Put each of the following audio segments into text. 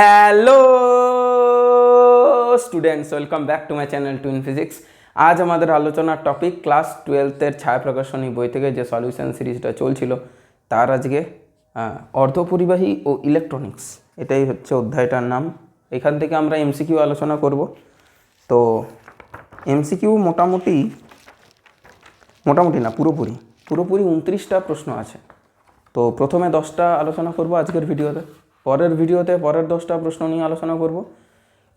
Hello students welcome back to my channel twin physics আজ আমাদের আলোচনার টপিক ক্লাস টুয়েলথের ছায়া প্রকাশনী বই থেকে যে সলিউশন সিরিজটা চলছিল, তার আজকে অর্ধপরিবাহী ও ইলেকট্রনিক্স এটাই হচ্ছে অধ্যায়টার নাম। এখান থেকে আমরা এমসিকিউ আলোচনা করব। তো এমসিকিউ মোটামুটি মোটামুটি না, পুরোপুরি পুরোপুরি উনত্রিশটা প্রশ্ন আছে। তো প্রথমে দশটা আলোচনা করব আজকের ভিডিওতে। পরের ভিডিওতে পরের দশটা প্রশ্ন নিয়ে আলোচনা করব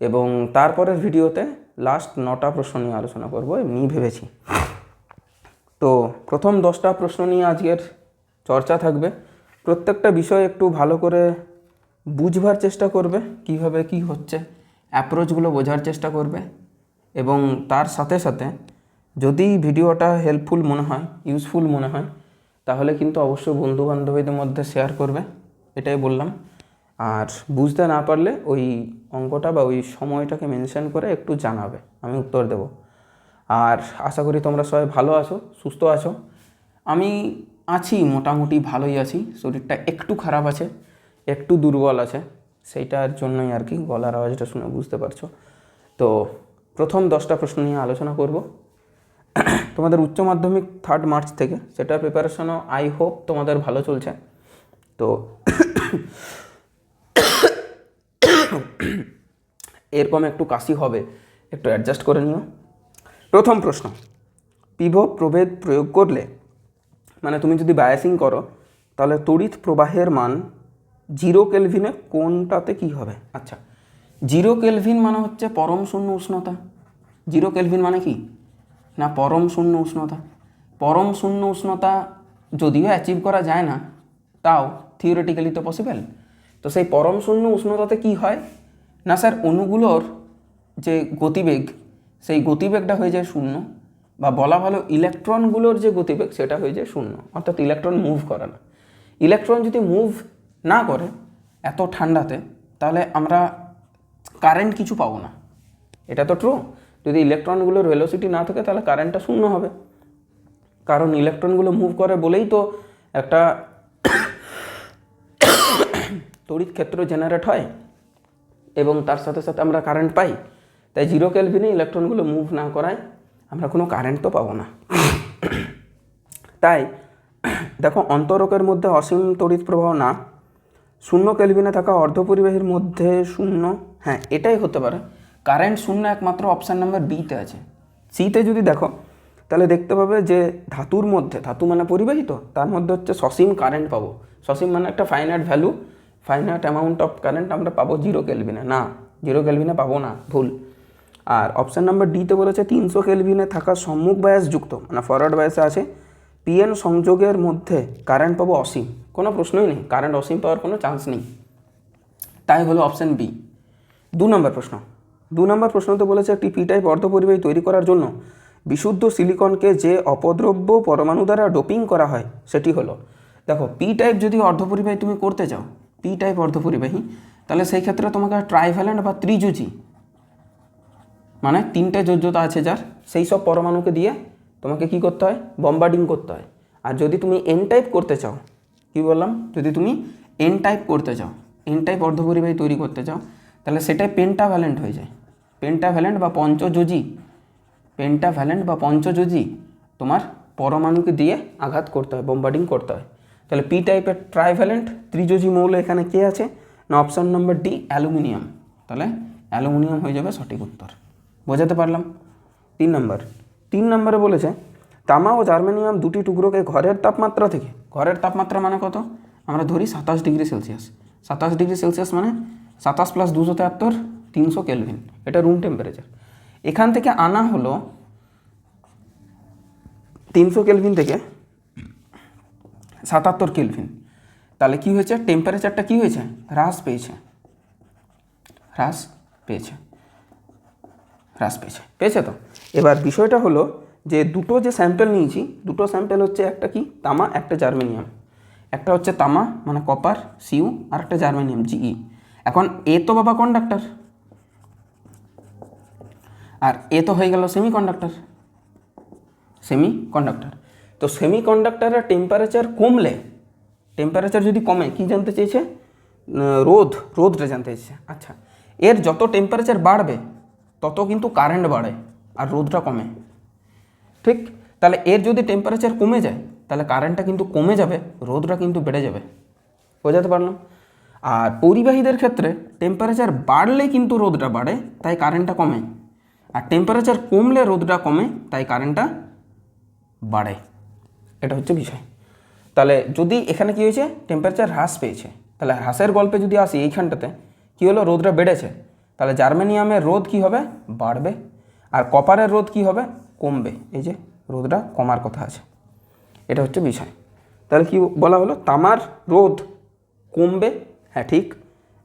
এবং তারপরের ভিডিওতে লাস্ট নটা প্রশ্ন নিয়ে আলোচনা করব এমনি ভেবেছি। তো প্রথম দশটা প্রশ্ন নিয়ে আজকের চর্চা থাকবে। প্রত্যেকটা বিষয় একটু ভালো করে বুঝবার চেষ্টা করবে, কীভাবে কি হচ্ছে অ্যাপ্রোচগুলো বোঝার চেষ্টা করবে এবং তার সাথে সাথে যদি ভিডিওটা হেল্পফুল মনে হয় ইউজফুল মনে হয়, তাহলে কিন্তু অবশ্যই বন্ধু বান্ধবীদের মধ্যে শেয়ার করবে, এটাই বললাম। আর বুঝতে না পারলে ওই অঙ্কটা বা ওই সময়টাকে মেনশন করে একটু জানাবে, আমি উত্তর দেব। আর আশা করি তোমরা সবাই ভালো আছো, সুস্থ আছো। আমি আছি, মোটামুটি ভালোই আছি, শরীরটা একটু খারাপ আছে, একটু দুর্বল আছে, সেইটার জন্যই আর কি গলার আওয়াজটা শুনে বুঝতে পারছ। তো প্রথম দশটা প্রশ্ন নিয়ে আলোচনা করব। তোমাদের উচ্চ মাধ্যমিক থার্ড মার্চ থেকে, সেটার প্রিপারেশনও আই হোপ তোমাদের ভালো চলছে। তো এরকম একটু কাশি হবে, একটু অ্যাডজাস্ট করে নিও। প্রথম প্রশ্ন পিভো প্রভেদ প্রয়োগ করলে মানে তুমি যদি বায়াসিং করো, তাহলে তড়িৎ প্রবাহের মান জিরো কেলভিনে কোনটাতে কি হবে? আচ্ছা জিরো কেলভিন মানে হচ্ছে পরম শূন্য উষ্ণতা। জিরো কেলভিন মানে কি? না, পরম শূন্য উষ্ণতা। পরম শূন্য উষ্ণতা যদিও অ্যাচিভ করা যায় না, তাও থিওরিটিক্যালি তো পসিবল তো সেই পরম শূন্য উষ্ণতাতে কি হয়? না স্যার অণুগুলোর যে গতিবেগ, সেই গতিবেগটা হয়ে যায় শূন্য বা বলা ভালো ইলেকট্রনগুলোর যে গতিবেগ, সেটা হয়ে যায় শূন্য। অর্থাৎ ইলেকট্রন মুভ করে না। ইলেকট্রন যদি মুভ না করে এত ঠান্ডাতে, তাহলে আমরা কারেন্ট কিছু পাবো না। এটা তো ট্রু যদি ইলেকট্রনগুলোর ভেলোসিটি না থাকে, তাহলে কারেন্টটা শূন্য হবে। কারণ ইলেকট্রনগুলো মুভ করে বলেই তো একটা তড়িৎ ক্ষেত্র জেনারেট হয় এবং তার সাথে সাথে আমরা কারেন্ট পাই, তাই জিরো ক্যালভিনে ইলেকট্রনগুলো মুভ না করায় আমরা কোনো কারেন্ট তো পাবো না। তাই, দেখো, অন্তরকের মধ্যে অসীম তড়িৎ প্রবাহ না, শূন্য কেলভিনে থাকা অর্ধপরিবাহীর মধ্যে শূন্য হ্যাঁ এটাই হতে পারে। কারেন্ট শূন্য একমাত্র অপশান নাম্বার বিতে আছে। সিতে যদি দেখো, তাহলে দেখতে পাবে যে ধাতুর মধ্যে, ধাতু মানে পরিবাহিত, তার মধ্যে হচ্ছে সসীম কারেন্ট পাবো। সসীম মানে একটা finite value finite amount of current আমরা পাবো জিরো কেলভিনে না জিরো কেলভিনে পাবো না, ভুল। আর অপশান নাম্বার ডিতে বলেছে তিনশো কেলভিনে থাকা সম্মুখ বায়াস যুক্ত মানে ফরওয়ার্ড বায়াসে আছে। পিএন সংযোগের মধ্যে কারেন্ট পাবো অসীম, কোনো প্রশ্নই নেই কারেন্ট অসীম পাওয়ার কোনো চান্স নেই। তাই হলো অপশান বি দু নম্বর প্রশ্ন। দু নম্বর প্রশ্নতে বলেছে একটি পি টাইপ অর্ধ অর্ধপরিবাহী তৈরি করার জন্য বিশুদ্ধ সিলিকনকে যে অপদ্রব্য পরমাণু দ্বারা ডোপিং করা হয়, সেটি হলো। দেখো পি টাইপ যদি অর্ধ অর্ধপরিবাহী তুমি করতে চাও পি টাইপ অর্ধপরিবাহী তাহলে সেই ক্ষেত্রে তোমাকে ট্রাইভ্যালেন্ট বা ত্রিজুজি মানে তিনটে যোজ্যতা আছে যার, সেই সব পরমাণুকে দিয়ে তোমাকে কি করতে হয়? বম্বার্ডিং করতে হয়। আর যদি তুমি এন টাইপ করতে চাও, কি বললাম? যদি তুমি এন টাইপ করতে চাও এন টাইপ অর্ধপরিবাহী তৈরি করতে চাও, তাহলে সেটাই পেন্টাভ্যালেন্ট হয়ে যায়। পেন্টাভ্যালেন্ট বা পঞ্চযোজি পেন্টাভ্যালেন্ট বা পঞ্চযোজি তোমার পরমাণুকে দিয়ে আঘাত করতে হয় বম্বার্ডিং করতে হয়। তাহলে পি টাইপের ট্রাইভ্যালেন্ট ত্রিযোজি মৌল এখানে কে আছে? না অপশান নম্বর ডি অ্যালুমিনিয়াম তাহলে অ্যালুমিনিয়াম হয়ে যাবে সঠিক উত্তর। বোঝাতে পারলাম? তিন নম্বর তিন নম্বরে বলেছে, তামা ও জার্মেনিয়াম দুটি টুকরোকে ঘরের তাপমাত্রা থেকে, ঘরের তাপমাত্রা মানে কত? আমরা ধরি সাতাশ ডিগ্রি সেলসিয়াস। সাতাশ ডিগ্রি সেলসিয়াস মানে সাতাশ প্লাস দুশো তেহাত্তর তিনশো কেলভিন। এটা রুম টেম্পারেচার এখান থেকে আনা হলো তিনশো কেলভিন থেকে সাতাত্তর কেলভিন তাহলে কি হয়েছে? টেম্পারেচারটা কি হয়েছে? হ্রাস পেয়েছে। হ্রাস পেয়েছে। হ্রাস পেয়েছে। পেয়েছে তো? এবার বিষয়টা হলো যে দুটো যে স্যাম্পেল নিয়েছি, দুটো স্যাম্পেল হচ্ছে একটা কি? তামা, একটা জার্মেনিয়াম একটা হচ্ছে তামা মানে কপার সিউ আর একটা জার্মেনিয়াম জিই এখন এ তো বাবা কন্ডাক্টর আর এ তো হয়ে গেল সেমি কন্ডাক্টর সেমি কন্ডাক্টর তো সেমি কন্ডাক্টরের টেম্পারেচার কমলে টেম্পারেচার যদি কমে, কি জানতে চেয়েছে? রোদ রোদটা জানতে চাইছে আচ্ছা এর যত টেম্পারেচার বাড়বে, তত কিন্তু কারেন্ট বাড়ে আর রোদটা কমে। ঠিক? তাহলে এর যদি টেম্পারেচার কমে যায়, তাহলে কারেন্টটা কিন্তু কমে যাবে রোদটা কিন্তু বেড়ে যাবে। বোঝাতে পারলাম? আর পরিবাহীদের ক্ষেত্রে টেম্পারেচার বাড়লে কিন্তু রোদটা বাড়ে, তাই কারেন্টটা কমে। আর টেম্পারেচার কমলে রোদটা কমে, তাই কারেন্টটা বাড়ে। এটা হচ্ছে বিষয়। তাহলে যদি এখানে কি হয়েছে? টেম্পারেচার হ্রাস পেয়েছে। তাহলে হ্রাসের গল্পে যদি আসি এইখানটাতে, কী হলো? রোদটা বেড়েছে। তাহলে জার্মেনিয়ামের রোদ কি হবে? বাড়বে। আর কপারের রোদ কি হবে? কমবে। এই যে, রোদটা কমার কথা আছে। এটা হচ্ছে বিষয়। তাহলে কি বলা হলো? তামার রোদ কমবে হ্যাঁ ঠিক।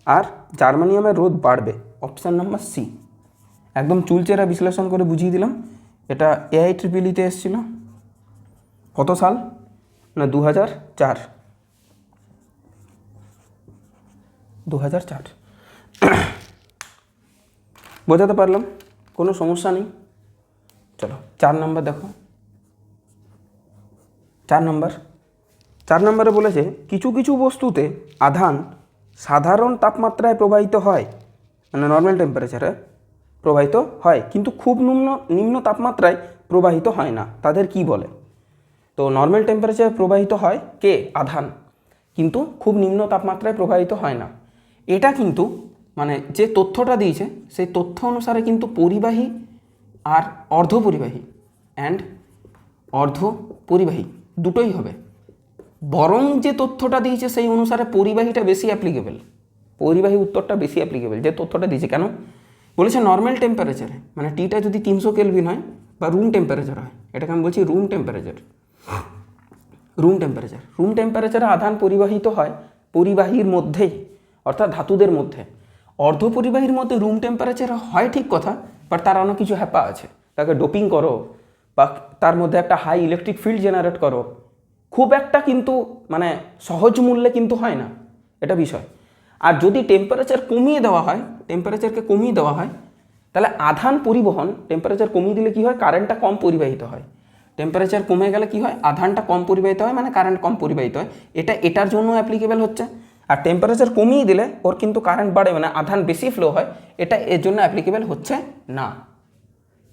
আর জার্মানিয়ামের রোদ বাড়বে। অপশান নাম্বার সি একদম চুলচেরা বিশ্লেষণ করে বুঝিয়ে দিলাম। এটা এআই ট্রিপিলিতে এসেছিল। কত সাল? না দু হাজার চার। দু হাজার চার। বোঝাতে পারলাম? কোনো সমস্যা নেই? চলো, চার নম্বর দেখো। চার নম্বর। চার নম্বরে বলেছে, কিছু কিছু বস্তুতে আধান সাধারণ তাপমাত্রায় প্রবাহিত হয়। মানে নর্মাল টেম্পারেচারে প্রবাহিত হয়, কিন্তু খুব নিম্ন নিম্ন তাপমাত্রায় প্রবাহিত হয় না। তাদের কি বলে? তো নর্মাল টেম্পারেচারে প্রবাহিত হয় কে? আধান। কিন্তু খুব নিম্ন তাপমাত্রায় প্রবাহিত হয় না। এটা কিন্তু মানে যে তথ্যটা দিয়েছে, সেই তথ্য অনুসারে কিন্তু পরিবাহী আর অর্ধ পরিবাহী অ্যান্ড অর্ধ পরিবাহী দুটোই হবে। বরং যে তথ্যটা দিয়েছে, সেই অনুসারে পরিবাহীটা বেশি অ্যাপ্লিকেবল পরিবাহী উত্তরটা বেশি অ্যাপ্লিকেবল যে তথ্যটা দিয়েছে। কেন? বলেছে নর্মাল টেম্পারেচারে মানে টিটা যদি তিনশো কেলভিন হয় বা রুম টেম্পারেচার হয়, এটাকে আমি বলছি room temperature room temperature room টেম্পারেচারে আধান পরিবাহিত হয় পরিবাহীর মধ্যেই, অর্থাৎ ধাতুদের মধ্যে। অর্ধ পরিবাহীর মধ্যে রুম টেম্পারেচার হয় ঠিক কথা বাট তার অনেক কিছু হ্যাপা আছে। তাকে ডোপিং করো, বা তার মধ্যে একটা হাই ইলেকট্রিক ফিল্ড জেনারেট করো। খুব একটা কিন্তু মানে সহজ মূল্যে কিন্তু হয় না। এটা বিষয়। আর যদি টেম্পারেচার কমিয়ে দেওয়া হয় টেম্পারেচারকে কমিয়ে দেওয়া হয়, তাহলে আধান পরিবহন টেম্পারেচার কমিয়ে দিলে কি হয়? কারেন্টটা কম পরিবাহিত হয়। টেম্পারেচার কমে গেলে কি হয়? আধানটা কম পরিবাহিত হয় মানে কারেন্ট কম পরিবাহিত হয়। এটা এটার জন্য অ্যাপ্লিকেবল হচ্ছে। আর টেম্পারেচার কমিয়ে দিলে ওর কিন্তু কারেন্ট বাড়ে মানে আধান বেশি ফ্লো হয়, এটা এর জন্য অ্যাপ্লিকেবল হচ্ছে না।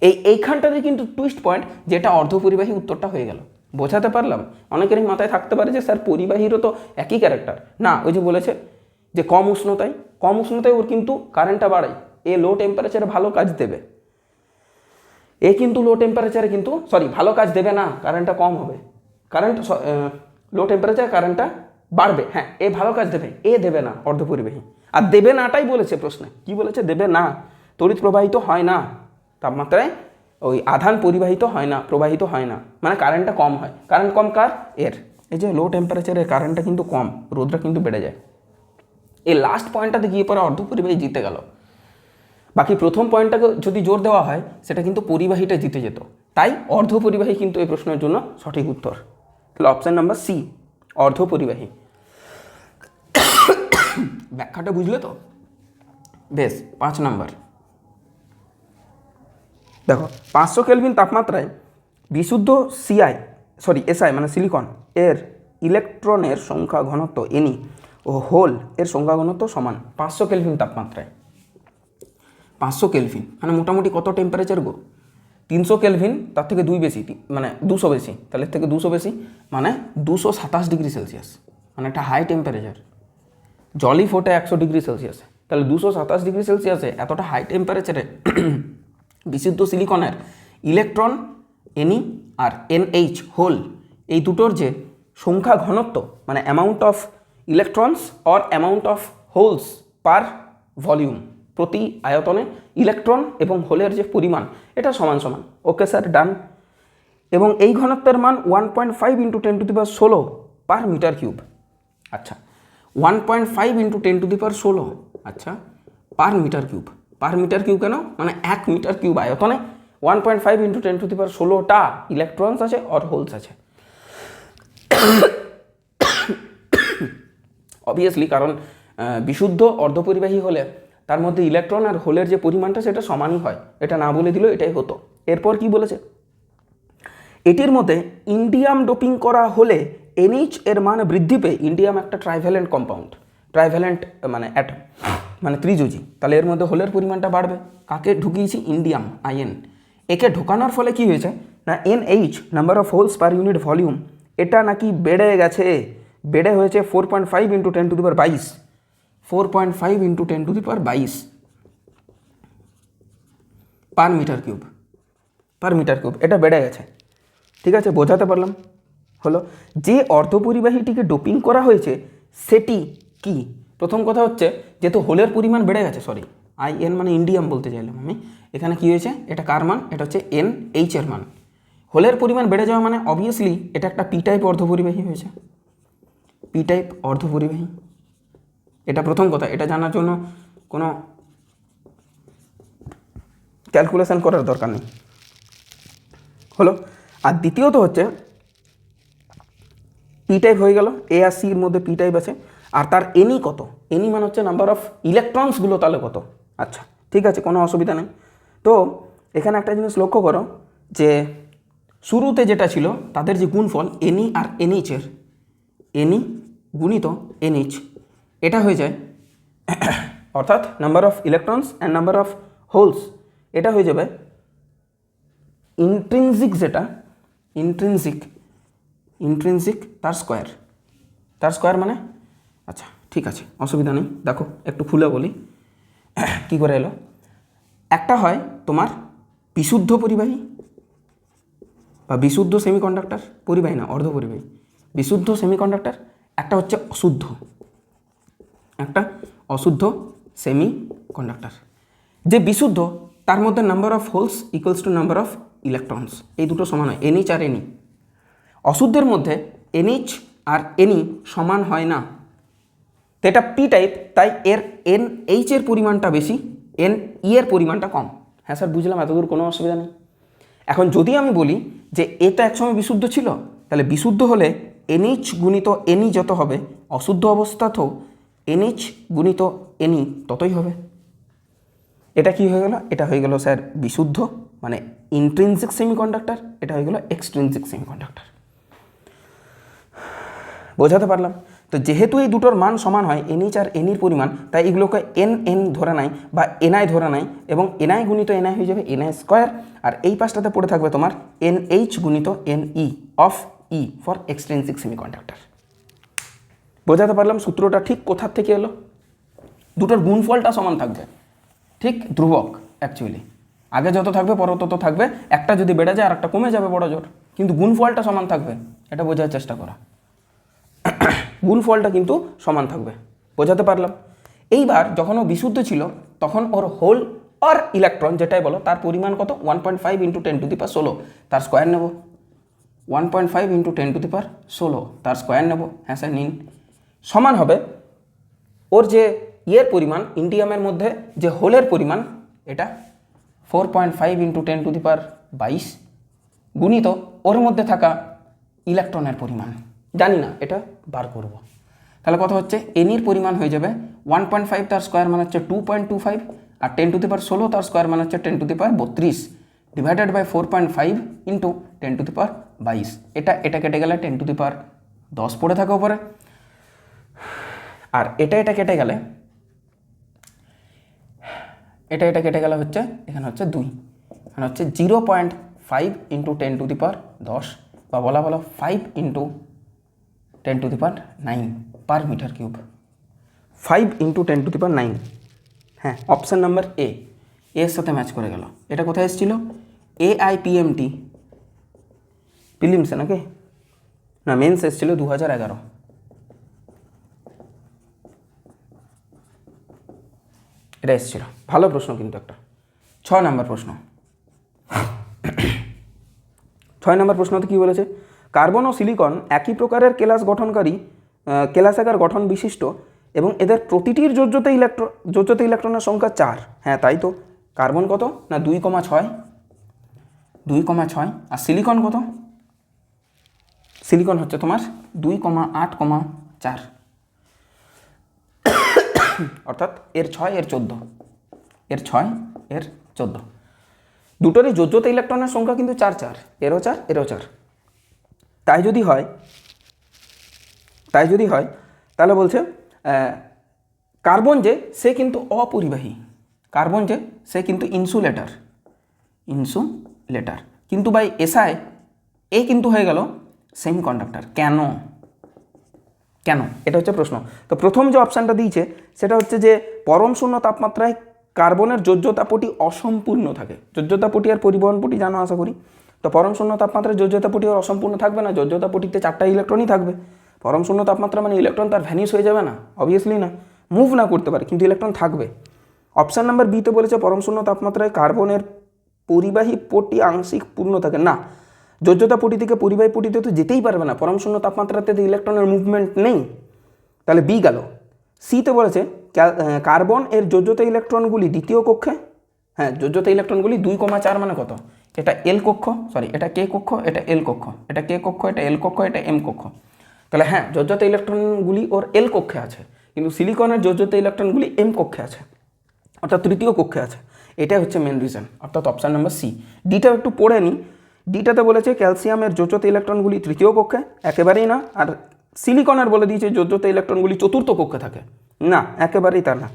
এই এইখানটাতে কিন্তু টুইস্ট পয়েন্ট যেটা অর্ধপরিবাহী উত্তরটা হয়ে গেল। বোঝাতে পারলাম? অনেকেরই মাথায় থাকতে পারে যে, স্যার, পরিবাহীরও তো একই ক্যারেক্টার না, ওই যে বলেছে যে, কম উষ্ণতায়। কম উষ্ণতায় ওর কিন্তু কারেন্টটা বাড়ায়। এ লো টেম্পারেচারে ভালো কাজ দেবে। এ কিন্তু লো টেম্পারেচারে কিন্তু সরি ভালো কাজ দেবে না কারেন্টটা কম হবে। কারেন্ট লো টেম্পারেচার কারেন্টটা বাড়বে হ্যাঁ এ ভালো কাজ দেবে, এ দেবে না অর্ধপরিবাহী। আর দেবে নাটাই বলেছে প্রশ্নে। কি বলেছে? দেবে না। তড়িৎ প্রবাহিত হয় না। তাপমাত্রায় ওই আধান পরিবাহিত হয় না, প্রবাহিত হয় না। মানে কারেন্টটা কম হয়। কারেন্ট কম কার? এর। এই যে লো টেম্পারেচারে কারেন্টটা কিন্তু কম, রোদটা কিন্তু বেড়ে যায়। এই লাস্ট পয়েন্টটাতে গিয়ে পরে অর্ধপরিবাহী জিতে গেল। বাকি প্রথম পয়েন্টটাকে যদি জোর দেওয়া হয়, সেটা কিন্তু পরিবাহীটা জিতে যেত। তাই অর্ধ পরিবাহী কিন্তু এই প্রশ্নের জন্য সঠিক উত্তর। তাহলে অপশান নাম্বার সি অর্ধ পরিবাহী ব্যাখ্যাটা বুঝলে তো? বেশ, পাঁচ নাম্বার। দেখো, পাঁচশো কেলভিন তাপমাত্রায় বিশুদ্ধ সিআই সরি এসআই মানে সিলিকন এর ইলেকট্রনের সংখ্যা ঘনত্ব এনি ও হোল এর সংখ্যা ঘনত্ব সমান পাঁচশো কেলভিন তাপমাত্রায়। পাঁচশো কেলভিন মানে মোটামুটি কত টেম্পারেচার গো? তিনশো কেলভিন তার থেকে দুই বেশি মানে দুশো বেশি, তাহলে থেকে দুশো বেশি মানে দুশো সাতাশ ডিগ্রি সেলসিয়াস মানে একটা হাই টেম্পারেচার জলই ফোটে একশো ডিগ্রি সেলসিয়াসে তাহলে দুশো সাতাশ ডিগ্রি সেলসিয়াসে এতটা হাই টেম্পারেচারে বিশুদ্ধ সিলিকনের ইলেকট্রন এনি আর এনএইচ হোল এই দুটোর যে সংখ্যা ঘনত্ব মানে amount of electrons or amount of holes per volume প্রতি আয়তনে ইলেকট্রন এবং হোলের যে পরিমাণ, এটা সমান সমান। Okay, sir, done. এবং এই ঘনত্বের মান one point five into ten to the power ষোলো পার মিটার কিউব আচ্ছা one point five into ten to the power ষোলো আচ্ছা per metre cube per metre cube কেন? মানে এক মিটার কিউব আয়তনে one point five into ten to the power ষোলোটা electrons আছে অর হোলস আছে। অবভিয়াসলি কারণ বিশুদ্ধ অর্ধপরিবাহী হলে তার মধ্যে ইলেকট্রন আর হোলের যে পরিমাণটা সেটা সমানই হয়। এটা না বলে দিলেও এটাই হতো। এরপর কি বলেছে? এটির মধ্যে ইন্ডিয়াম ডোপিং করা হলে এনএইচ এর মান বৃদ্ধি পেয়ে ইন্ডিয়াম একটা ট্রাইভ্যালেন্ট কম্পাউন্ড ট্রাইভ্যালেন্ট মানে অ্যাটম মানে ত্রিযোজি তাহলে এর মধ্যে হোলের পরিমাণটা বাড়বে। কাকে ঢুকিয়েছি? Indium, in. একে ঢোকানোর ফলে কি হয়েছে? না N H number of holes per unit volume এটা নাকি বেড়ে গেছে। বেড়ে হয়েছে four point five into ten to দুবার বাইশ four point five into ten to the power বাইশ per metre cube per metre cube এটা বেড়ে গেছে। ঠিক আছে, বোঝাতে পারলাম? হলো, যে অর্ধপরিবাহীটিকে ডোপিং করা হয়েছে, সেটি কি? প্রথম কথা হচ্ছে, যেহেতু হোলের পরিমাণ বেড়ে গেছে সরি আই এন মানে ইন্ডিয়াম বলতে চাইলাম আমি। এখানে কি হয়েছে? এটা কার মান? এটা হচ্ছে এন এইচ এর মান। হোলের পরিমাণ বেড়ে যাওয়া মানে অবভিয়াসলি এটা একটা পি টাইপ অর্ধপরিবাহী হয়েছে। পি টাইপ অর্ধপরিবাহী। এটা প্রথম কথা, এটা জানার জন্য কোনো ক্যালকুলেশন করার দরকার নেই। হলো, আর দ্বিতীয়ত হচ্ছে পি টাইপ হয়ে গেল এ আর সির মধ্যে পি টাইপ আছে, আর তার এনি কত? এনি মানে হচ্ছে নাম্বার অফ ইলেকট্রনসগুলো তাহলে কত? আচ্ছা ঠিক আছে, কোনো অসুবিধা নেই। তো, এখানে একটা জিনিস লক্ষ্য করো, যে শুরুতে যেটা ছিল, তাদের যে গুণফল এনি আর এনএইচের এনি গুণিত এনএইচ এটা হয়ে যায়, অর্থাৎ number of electrons and number of holes এটা হয়ে যাবে ইন্ট্রিনজিক যেটা ইন্ট্রিনজিক ইন্ট্রিনজিক তার স্কোয়ার তার স্কোয়ার মানে আচ্ছা ঠিক আছে, অসুবিধা নেই, দেখো, একটু খুলে বলি, কি করে এলো, একটা হয় তোমার বিশুদ্ধ পরিবাহী বা বিশুদ্ধ সেমিকন্ডাক্টর পরিবাহী না অর্ধ পরিবাহী বিশুদ্ধ সেমিকন্ডাক্টর একটা হচ্ছে অশুদ্ধ। একটা অশুদ্ধ সেমি কন্ডাক্টর যে বিশুদ্ধ, তার মধ্যে number of holes equals to number of electrons এই দুটো সমান হয় এনএইচ আর এনি অশুদ্ধের মধ্যে এনএইচ আর এনি সমান হয় না। তো এটা পি টাইপ তাই এর এন এইচ এর পরিমাণটা বেশি এন ই এর পরিমাণটা কম। হ্যাঁ স্যার, বুঝলাম এতদূর কোনো অসুবিধা নেই। এখন যদি আমি বলি যে এটা একসময় বিশুদ্ধ ছিল, তাহলে বিশুদ্ধ হলে এনএইচ গুণিত এনি যত হবে, অশুদ্ধ অবস্থাতেও এনএইচ গুণিত এনই ততই হবে। এটা কি হয়ে গেল? এটা হয়ে গেল স্যার বিশুদ্ধ মানে ইন্ট্রিনসিক সেমিকন্ডাক্টর এটা হয়ে গেল এক্সট্রিনসিক সেমিকন্ডাক্টর বোঝাতে পারলাম? তো যেহেতু এই দুটোর মান সমান হয় এনএইচ আর এনির পরিমাণ, তাই এগুলোকে এন এন ধরে নেয় বা এনআই ধরে নেয় এবং এনআই গুণিত এনআই হয়ে যাবে এনআই স্কোয়ার আর এই পাশটাতে পড়ে থাকবে তোমার এন এইচ গুণিত N E of E for extrinsic semiconductor বোঝাতে পারলাম সূত্রটা ঠিক কোথার থেকে এলো? দুটোর গুণফলটা সমান থাকবে। ঠিক ধ্রুবক অ্যাকচুয়ালি আগে যত থাকবে পরে তত থাকবে। একটা যদি বেড়ে যায় আর একটা কমে যাবে, বড় জোর। কিন্তু গুণফলটা সমান থাকবে। এটা বোঝার চেষ্টা করা। গুণফলটা কিন্তু সমান থাকবে। বোঝাতে পারলাম। এইবার যখন ও বিশুদ্ধ ছিল, তখন ওর হোল আর ইলেকট্রন, যেটাই বলো, তার পরিমাণ কত? One point five into ten to the power ষোলো। তার স্কোয়ার নেব। One point five into ten to the power ষোলো। তার স্কোয়ার নেব। হ্যাঁ স্যার নিন। সমান হবে। ওর যে ইয়ের পরিমাণ ইন্ডিয়ামের মধ্যে যে হোলের পরিমাণ, এটা four point five into ten to the power বাইশ গুণিত ওর মধ্যে থাকা ইলেকট্রনের পরিমাণ। জানি না, এটা বার করব। তাহলে কথা হচ্ছে এনির পরিমাণ হয়ে যাবে ওয়ান পয়েন্ট ফাইভ তার স্কোয়ার মানে হচ্ছে টু পয়েন্ট টু ফাইভ আর টেন টু দি পার ষোলো তার স্কোয়ার মানে হচ্ছে টেন টু দি পার বত্রিশ divided by four point five into ten to the power বাইশ। এটা এটা কেটে গেলে টেন টু দি পার দশ পড়ে থাকে ওপরে আর এটা এটা কেটে গেলে, এটা এটা কেটে গেলে হচ্ছে, এখানে হচ্ছে দুই। এখানে হচ্ছে zero point five into ten to the power দশ, বা বলা বলো five into ten to the power nine per metre cube. Five into ten to the power nine. হ্যাঁ অপশান নাম্বার এ, এর সাথে ম্যাচ করে গেল। এটা কোথায় এসেছিল? A I P M T নাকি? না, মেন্স এসেছিল দু হাজার এগারো। এটা এসেছিল। ভালো প্রশ্ন কিন্তু একটা। ছ নম্বর প্রশ্ন। ছয় নম্বর প্রশ্নতে কী বলেছে? কার্বন ও সিলিকন একই প্রকারের কেলাস গঠনকারী কেলাসাকার গঠন বিশিষ্ট এবং এদের প্রতিটির যোজ্যতে ইলেকট্রন যোজ্যতে ইলেকট্রনের সংখ্যা চার। হ্যাঁ তাই তো। কার্বন কত? না, দুই কমা ছয়। দুই কমা ছয়। আর সিলিকন কত? সিলিকন হচ্ছে তোমার দুই কমা আট কমা চার। অর্থাৎ এর ছয়, এর চোদ্দ। এর ছয়, এর চোদ্দ। দুটোরই যোজ্যতা ইলেকট্রনের সংখ্যা কিন্তু চার চার। এরও চার এরও চার। তাই যদি হয়, তাই যদি হয়, তাহলে বলছে কার্বন যে, সে কিন্তু অপরিবাহী। কার্বন যে, সে কিন্তু ইনসুলেটার। ইনসুলেটার। কিন্তু বাই এসআই, এ কিন্তু হয়ে গেল সেমি কন্ডাক্টর কেন? কেন? এটা হচ্ছে প্রশ্ন। তো প্রথম যে অপশানটা দিয়েছে, সেটা হচ্ছে যে পরম শূন্য তাপমাত্রায় কার্বনের যোজ্যতাপটি অসম্পূর্ণ থাকে। যোজ্যতাপটি আর পরিবহন পটি জানো, আশা করি? তো পরম শূন্য তাপমাত্রায় যোজ্যতাপটি আর অসম্পূর্ণ থাকবে না, যোজ্যতাপটিতে চারটা ইলেকট্রনই থাকবে। পরম শূন্য তাপমাত্রা মানে ইলেকট্রন তার ভ্যানিশ হয়ে যাবে না অবভিয়াসলি না। মুভ না করতে পারে, কিন্তু ইলেকট্রন থাকবে। অপশান নাম্বার বিতে বলেছে, পরম শূন্য তাপমাত্রায় কার্বনের পরিবাহী পটি আংশিক পূর্ণ থাকে। না যোজ্যতা পটি থেকে পরিবাহী পটিতে তো যেতেই পারবে না। পরম শূন্য তাপমাত্রাতে তো ইলেকট্রনের মুভমেন্ট নেই, তাহলে বি গেল। সিতে বলেছে কার্বন এর যোজ্যতা ইলেকট্রনগুলি দ্বিতীয় কক্ষে? হ্যাঁ যোজ্যতা ইলেকট্রনগুলি দুই কমা চার মানে কত? এটা এল কক্ষ সরি এটা কে কক্ষ, এটা এল কক্ষ, এটা কে কক্ষ, এটা এল কক্ষ, এটা এম কক্ষ। তাহলে হ্যাঁ যোজ্যতা ইলেকট্রনগুলি ওর এল কক্ষে আছে, কিন্তু সিলিকনের যোজ্যতা ইলেকট্রনগুলি এম কক্ষে আছে, অর্থাৎ তৃতীয় কক্ষে আছে। এটাই হচ্ছে মেন রিজন অর্থাৎ অপশান নাম্বার সি ডিটা একটু পড়ে নিই ডিটাতে বলেছে ক্যালসিয়ামের যোজ্যতা ইলেকট্রনগুলি তৃতীয় কক্ষে, একেবারেই না, আর সিলিকনের বলে দিয়েছে যোজ্যতা ইলেকট্রনগুলি চতুর্থ কক্ষে থাকে। না, একেবারেই তা না।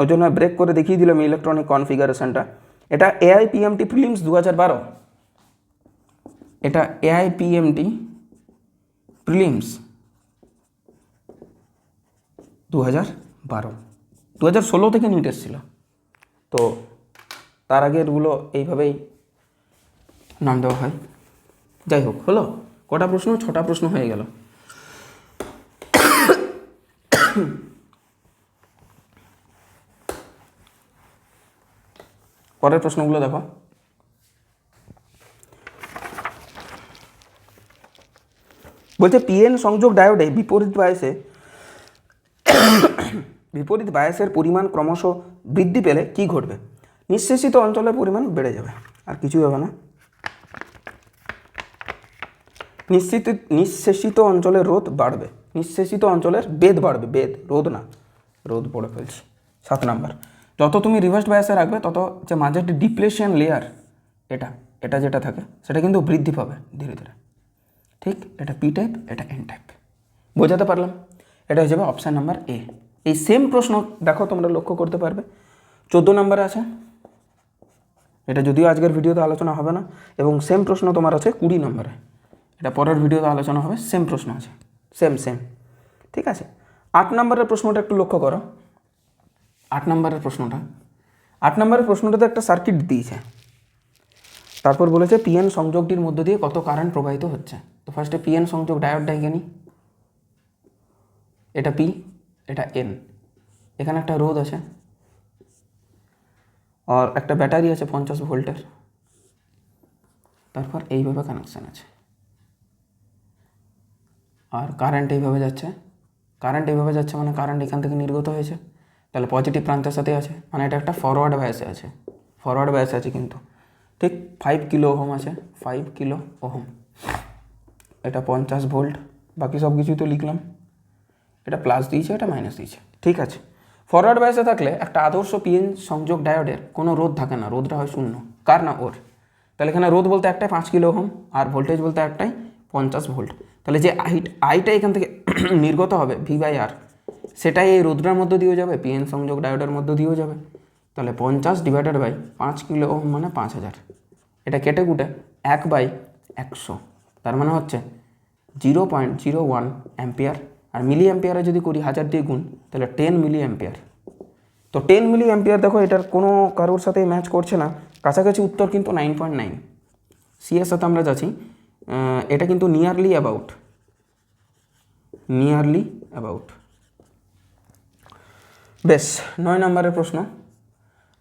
ওই জন্য ব্রেক করে দেখিয়ে দিলাম ইলেকট্রনিক কনফিগারেশনটা এটা এআই পিএমটি প্রিলিমস দু হাজার বারো। এটা এআই পিএমটি প্রিলিমস দু হাজার বারো। দু হাজার ষোলো থেকে নিট এসেছিল তো তার আগেরগুলো এইভাবেই নাম দেওয়া হয়। যাই হোক, হলো? কটা প্রশ্ন? ছটা প্রশ্ন হয়ে গেল। পরের প্রশ্নগুলো দেখো। বলছে, পিএন সংযোগ ডায়োডে বিপরীত বায়সে বিপরীত বায়াসের পরিমাণ ক্রমশ বৃদ্ধি পেলে কি ঘটবে? নিঃশেষিত অঞ্চলের পরিমাণ বেড়ে যাবে। আর কিছুই হবে না। নিশ্চিত, নিঃশেষিত অঞ্চলের রোধ বাড়বে। নিঃশেষিত অঞ্চলের বেদ বাড়বে, বেদ রোদ না রোদ পড়ে ফেলছি। সাত নাম্বার। যত তুমি রিভার্স বায়াসে রাখবে, তত যে মাঝের ডিপ্লেশন লেয়ার এটা এটা যেটা থাকে, সেটা কিন্তু বৃদ্ধি পাবে ধীরে ধীরে। ঠিক? এটা পি টাইপ এটা এন টাইপ বোঝাতে পারলাম? এটা হয়ে যাবে অপশান নাম্বার এ এই সেম প্রশ্ন দেখো, তোমরা লক্ষ্য করতে পারবে। চোদ্দ নাম্বারে আছে। এটা যদিও আজকের ভিডিওতে আলোচনা হবে না, এবং সেম প্রশ্ন তোমার আছে কুড়ি নম্বরে। এটা পরের ভিডিওতে আলোচনা হবে সেম প্রশ্ন আছে। সেম সেম ঠিক আছে? আট নম্বরের প্রশ্নটা একটু লক্ষ্য করো। আট নম্বরের প্রশ্নটা। আট নম্বরের প্রশ্নটাতে একটা সার্কিট দিয়েছে। তারপর বলেছে পিএন সংযোগটির মধ্য দিয়ে কত কারেন্ট প্রবাহিত হচ্ছে? তো ফার্স্টে পিএন সংযোগ ডায়োড ডাইকে নিই। এটা পি এটা এন এখানে একটা রোধ আছে। আর একটা ব্যাটারি আছে পঞ্চাশ ভোল্টের। তারপর এইভাবে কানেকশান আছে। আর কারেন্ট এইভাবে যাচ্ছে। কারেন্ট এইভাবে যাচ্ছে মানে কারেন্ট এখান থেকে নির্গত হয়েছে। তাহলে পজিটিভ প্রান্তের সাথে আছে। মানে এটা একটা ফরওয়ার্ড ব্যাসে আছে। ফরওয়ার্ড ব্যাসে আছে কিন্তু। ঠিক ফাইভ কিলো ওহম আছে। ফাইভ কিলো ওহম এটা পঞ্চাশ ভোল্ট বাকি সব কিছুই তো লিখলাম। এটা প্লাস দিয়েছে, এটা মাইনাস দিয়েছে। ঠিক আছে। ফরওয়ার্ড ব্যাসে থাকলে একটা আদর্শ পিএন সংযোগ ডায়োডের কোনো রোধ থাকে না। রোধটা হয় শূন্য। কার না ওর? তাহলে এখানে রোধ বলতে একটাই পাঁচ কিলো ওহম আর ভোল্টেজ বলতে একটাই পঞ্চাশ ভোল্ট। তাহলে যে আই আইটা এখান থেকে নির্গত হবে ভি বাই আর সেটাই এই রোধটার মধ্যে দিয়েও যাবে পিএন সংযোগ ডায়োডের মধ্যে দিয়েও যাবে। তাহলে পঞ্চাশ ডিভাইডেড বাই পাঁচ কিলো ওহম মানে পাঁচ হাজার। এটা কেটে কুটে এক বাই একশো। তার মানে হচ্ছে zero point zero one ampere আর মিলি অ্যাম্পিয়ারে যদি করি হাজার দিয়ে গুণ, তাহলে টেন মিলি অ্যাম্পিয়ার তো টেন মিলি অ্যাম্পিয়ার দেখো, এটার কোনো কারোর সাথে ম্যাচ করছে না। কাছাকাছি উত্তর কিন্তু নাইন পয়েন্ট নাইন সিএর সাথে আমরা যাচ্ছি। এটা কিন্তু নিয়ারলি অ্যাবাউট নিয়ারলি অ্যাবাউট বেশ, নয় নম্বরের প্রশ্ন।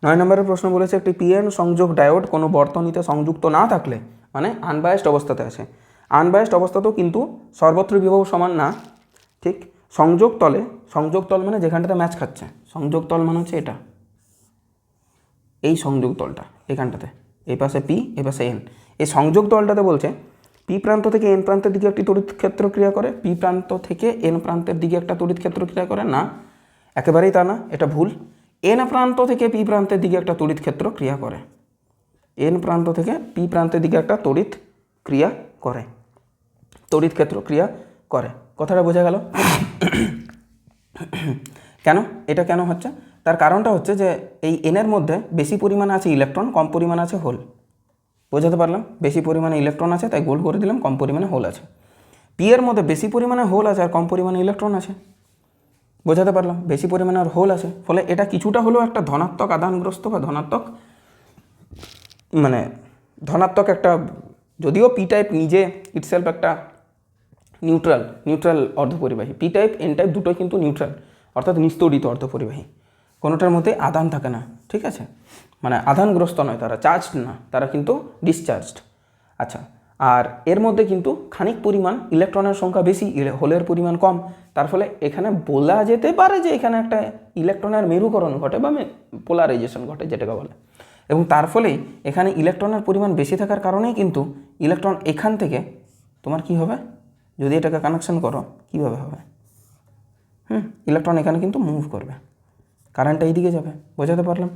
নয় নম্বরের প্রশ্ন বলেছে একটি পিএন সংযোগ ডায়োড কোনো বর্তনীতে সংযুক্ত না থাকলে মানে আনবায়াসড অবস্থাতে আছে। আনবায়াসড অবস্থাতেও কিন্তু সর্বত্র বিভব সমান না, ঠিক? সংযোগ তলে, সংযোগ তল মানে যেখানটাতে ম্যাচ খাচ্ছে। সংযোগ তল মানে হচ্ছে এটা। এই সংযোগ তলটা, এখানটাতে। এই পাশে পি এ পাশে এন এই সংযোগ তলটাতে বলছে পি প্রান্ত থেকে এন প্রান্তের দিকে একটি তড়িৎ ক্ষেত্র ক্রিয়া করে, পি প্রান্ত থেকে এন প্রান্তের দিকে একটা তড়িৎ ক্ষেত্র ক্রিয়া করে, না, একেবারেই তা না, এটা ভুল। এন প্রান্ত থেকে পি প্রান্তের দিকে একটা তড়িৎ ক্ষেত্র ক্রিয়া করে। এন প্রান্ত থেকে পি প্রান্তের দিকে একটা তড়িৎ ক্রিয়া করে, তড়িৎ ক্ষেত্র ক্রিয়া করে। কথাটা বোঝা গেল? কেন? এটা কেন হচ্ছে? তার কারণটা হচ্ছে যে এই এনের মধ্যে বেশি পরিমাণে আছে ইলেকট্রন, কম পরিমাণ আছে হোল। বোঝাতে পারলাম, বেশি পরিমাণে ইলেকট্রন আছে, তাই গোল করে দিলাম, কম পরিমাণে হোল আছে। পি এর মধ্যে বেশি পরিমাণে হোল আছে আর কম পরিমাণে ইলেকট্রন আছে। বোঝাতে পারলাম, বেশি পরিমাণে আর হোল আছে, ফলে এটা কিছুটা হলেও একটা ধনাত্মক আদানগ্রস্ত বা ধনাত্মক মানে ধনাত্মক একটা, যদিও পি টাইপ নিজে ইটসেলফ একটা নিউট্রাল নিউট্রাল অর্ধপরিবাহী। পি টাইপ এন টাইপ দুটোই কিন্তু নিউট্রাল অর্থাৎ নিস্তরিত অর্ধপরিবাহী। কোনোটার মধ্যে আদান থাকে না, ঠিক আছে? মানে আধানগ্রস্ত নয়, তারা চার্জড না, তারা কিন্তু ডিসচার্জড আচ্ছা আর এর মধ্যে কিন্তু খানিক পরিমাণ ইলেকট্রনের সংখ্যা বেশি হোলের পরিমাণ কম। তার ফলে এখানে বলা যেতে পারে যে এখানে একটা ইলেকট্রনের মেরুকরণ ঘটে বা পোলারাইজেশন ঘটে, যেটাকে বলে। এবং তার ফলেই এখানে ইলেকট্রনের পরিমাণ বেশি থাকার কারণেই কিন্তু ইলেকট্রন এখান থেকে, তোমার কি হবে? যদি এটাকে কানেকশন করো, কীভাবে হবে? হুম ইলেকট্রন এখানে কিন্তু মুভ করবে। কারেন্টটা এইদিকে যাবে, বোঝাতে পারলাম?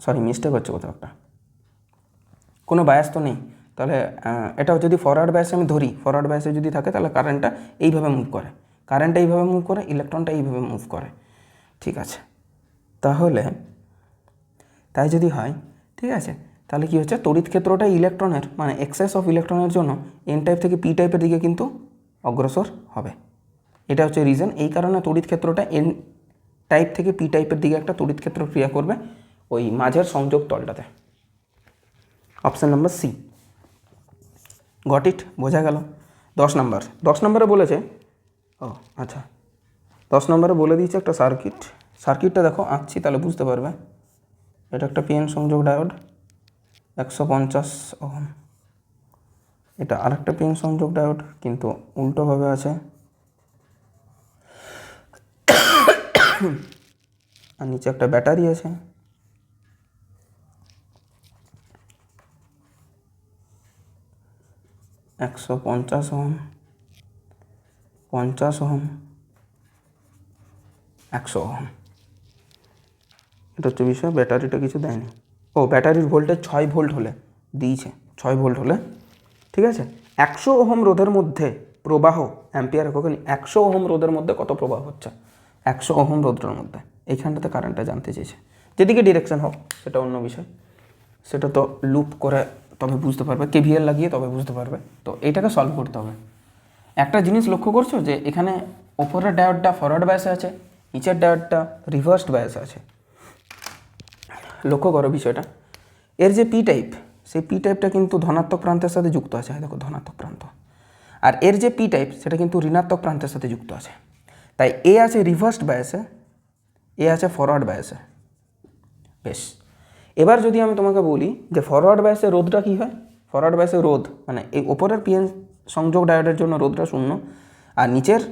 সরি মিস্টেক হচ্ছে কোথাও একটা কোনো বায়াস তো নেই। তাহলে আহ, এটা যদি ফরওয়ার্ড বায়াসে আমি ধরি ফরওয়ার্ড বায়াসে যদি থাকে তাহলে কারেন্টটা এইভাবে মুভ করে। কারেন্টটা এইভাবে মুভ করে ইলেকট্রনটা এইভাবে মুভ করে। ঠিক আছে? তাহলে তাই যদি হয় ঠিক আছে? তাহলে কি হচ্ছে? তড়িৎ ক্ষেত্রটা ইলেকট্রনের মানে এক্সেস অফ ইলেকট্রনের জন্য এন টাইপ থেকে পি টাইপের দিকে কিন্তু অগ্রসর হবে। এটা হচ্ছে রিজন এই কারণে তড়িৎ ক্ষেত্রটা এন টাইপ থেকে পি টাইপের দিকে একটা তড়িৎ ক্ষেত্র ক্রিয়া করবে। ওই মাঝের সংযোগ তলটাতে। Option number C got it বোঝা গেল। দশ নম্বর দশ নম্বরে বলেছে, ও আচ্ছা। দশ নম্বরে বলে দিয়েছে একটা সার্কিট সার্কিটটা দেখো, আঁকছি, তাহলে বুঝতে পারবে। এটা একটা পিএন সংযোগ ডায়োড একশো পঞ্চাশ ওহম। এটা আরেকটা পিএন সংযোগ ডায়োড কিন্তু উল্টোভাবে আছে। আর নিচে একটা ব্যাটারি আছে। একশো পঞ্চাশ ওহম পঞ্চাশ ওহম, একশো ওহম। এটা হচ্ছে বিষয়, ব্যাটারিটা কিছু দেয়নি। ও, ব্যাটারির ভোল্টেজ ছয় ভোল্ট হলে, দিয়েছে, ছয় ভোল্ট হলে, ঠিক আছে? একশো ওহম রোধের মধ্যে প্রবাহ অ্যাম্পিয়ার এককে একশো ওহম রোধের মধ্যে কত প্রবাহ হচ্ছে? একশো ওহম রোধের মধ্যে। এইখানটাতে কারেন্টটা জানতে চেয়েছে। যেদিকে ডিরেকশন হোক, সেটা অন্য বিষয়। সেটা তো লুপ করে তবে বুঝতে পারবে কেভিএল লাগিয়ে তবে বুঝতে পারবে। তো এইটাকে সলভ করতে হবে। একটা জিনিস লক্ষ্য করছ যে এখানে ওপরের ডায়োডটা ফরওয়ার্ড বায়াসে আছে, নিচের ডায়োডটা রিভার্সড বায়াসে আছে। লক্ষ্য করো বিষয়টা। এর যে পি টাইপ সেই পি টাইপটা কিন্তু ধনাত্মক প্রান্তের সাথে যুক্ত আছে। দেখো, ধনাত্মক প্রান্ত। আর এর যে পি টাইপ সেটা কিন্তু ঋণাত্মক প্রান্তের সাথে যুক্ত আছে। তাই এ আছে রিভার্সড বায়াসে এ আছে ফরওয়ার্ড বায়াসে বেশ। এবার যদি আমি তোমাকে বলি যে ফরওয়ার্ড বায়াসের রোধটা কী হয়? ফরওয়ার্ড বায়াসের রোধ মানে এই ওপরের পিএন সংযোগ ডায়োডের জন্য রোধটা শূন্য আর নিচের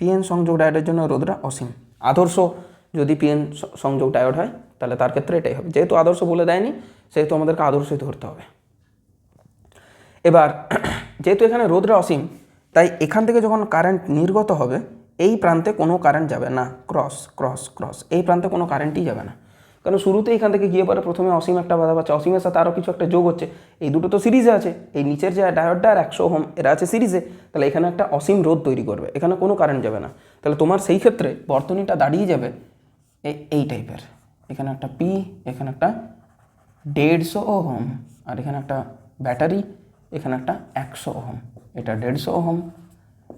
পিএন সংযোগ ডায়োডের জন্য রোধটা অসীম। আদর্শ যদি পিএন সংযোগ ডায়োড হয়, তাহলে তার ক্ষেত্রে এটাই হবে। যেহেতু আদর্শ বলে দেয়নি, সেহেতু আমাদেরকে আদর্শই ধরতে হবে। এবার যেহেতু এখানে রোদরা অসীম, তাই এখান থেকে যখন কারেন্ট নির্গত হবে, এই প্রান্তে কোনো কারেন্ট যাবে না। ক্রস ক্রস ক্রস এই প্রান্তে কোনো কারেন্টই যাবে না। কারণ শুরুতে এখান থেকে গিয়ে পরে প্রথমে অসীম একটা বাধা পাচ্ছে। অসীমের সাথে আরও কিছু একটা যোগ হচ্ছে। এই দুটো তো সিরিজে আছে। এই নিচের যে ডায়োডটা আর একশো হোম এরা আছে সিরিজে। তাহলে এখানে একটা অসীম রোধ তৈরি করবে। এখানে কোনো কারেন্ট যাবে না। তাহলে তোমার সেই ক্ষেত্রে বর্তনীটা দাঁড়িয়ে যাবে এই এই টাইপের। এখানে একটা পি, এখানে একটা দেড়শো ওহম, আর এখানে একটা ব্যাটারি, এখানে একটা একশো ওহম। এটা দেড়শো ওহম,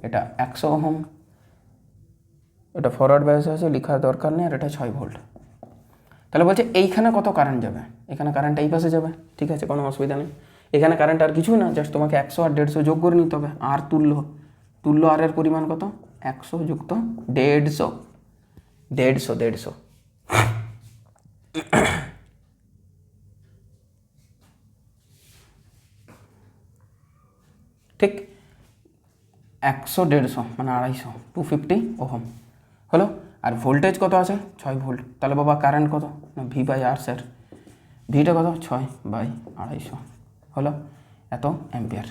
এটা একশো ওহম। এটা ফরওয়ার্ড বায়াস আছে, লেখার দরকার নেই, আর এটা ছয় ভোল্ট তাহলে বলছে, এইখানে কত কারেন্ট যাবে? এখানে কারেন্ট এই পাশে যাবে, ঠিক আছে, কোনো অসুবিধা নেই। এখানে কারেন্ট আর কিছুই না জাস্ট তোমাকে একশো আর দেড়শো যোগ করে নিতে হবে, আর তুল্য। তুল্য আর এর পরিমাণ কত? একশো যুক্ত দেড়শো। দেড়শো দেড়শো। ঠিক? একশো, দেড়শো মানে আড়াইশো টু ফিফটি ওহম। হলো? আর ভোল্টেজ কত আছে? ছয় ভোল্ট তাহলে বাবা কারেন্ট কত? না ভি বাই আর স্যার ভিটা কত? ছয় বাই আড়াইশো। হলো? এত অ্যাম্পিয়ার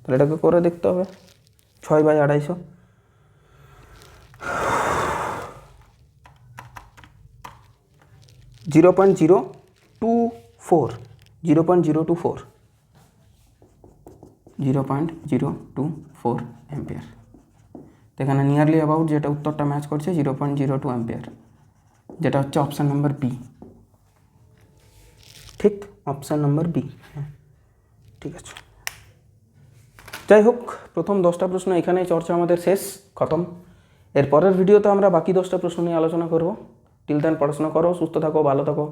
তাহলে এটাকে করে দেখতে হবে। ছয় বাই আড়াইশো। Zero point zero two four zero point zero two four zero point zero two four ampere এখানে নিয়ারলি অ্যাবাউট যেটা উত্তরটা ম্যাচ করছে zero point zero two ampere যেটা হচ্ছে অপশান নাম্বার বি ঠিক অপশান নাম্বার বি হ্যাঁ ঠিক আছে। যাই হোক, প্রথম দশটা প্রশ্ন এখানেই চর্চা আমাদের শেষ, খতম। এর পরের ভিডিওতে আমরা বাকি দশটা প্রশ্ন নিয়ে আলোচনা করব। টিল দেন পড়াশোনা করো, সুস্থ থাকো, ভালো থাকো।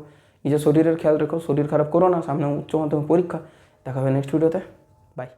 নিজের শরীরের খেয়াল রেখো, শরীর খারাপ করো না, সামনে উচ্চ মাধ্যমিক পরীক্ষা। দেখা হবে নেক্সট ভিডিওতে বাই